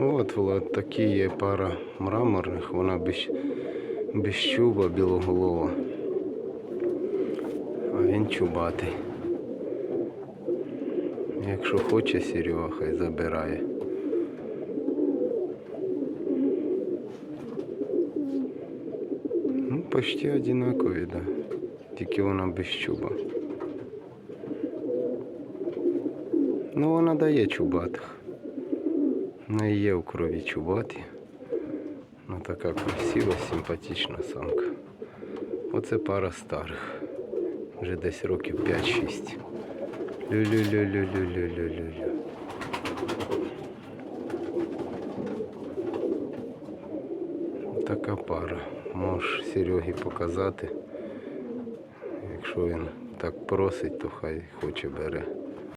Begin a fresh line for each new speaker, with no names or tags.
Влад, такі є пара мраморних, вона без, без чуба білоголова. А він чубатий. Якщо хоче Серега, хай забирає. Ну, почти одинакові, да. Тільки вона без чуба. Ну, вона дає чубатих. В неї є в крові чубаті. Ну така красива, симпатична самка. Оце пара старих. Вже десь років 5-6. Лю-лю-лю-лю-лю-лю-лю-лю. Така пара. Можеш Серегі показати. Якщо він так просить, то хай хоче бере.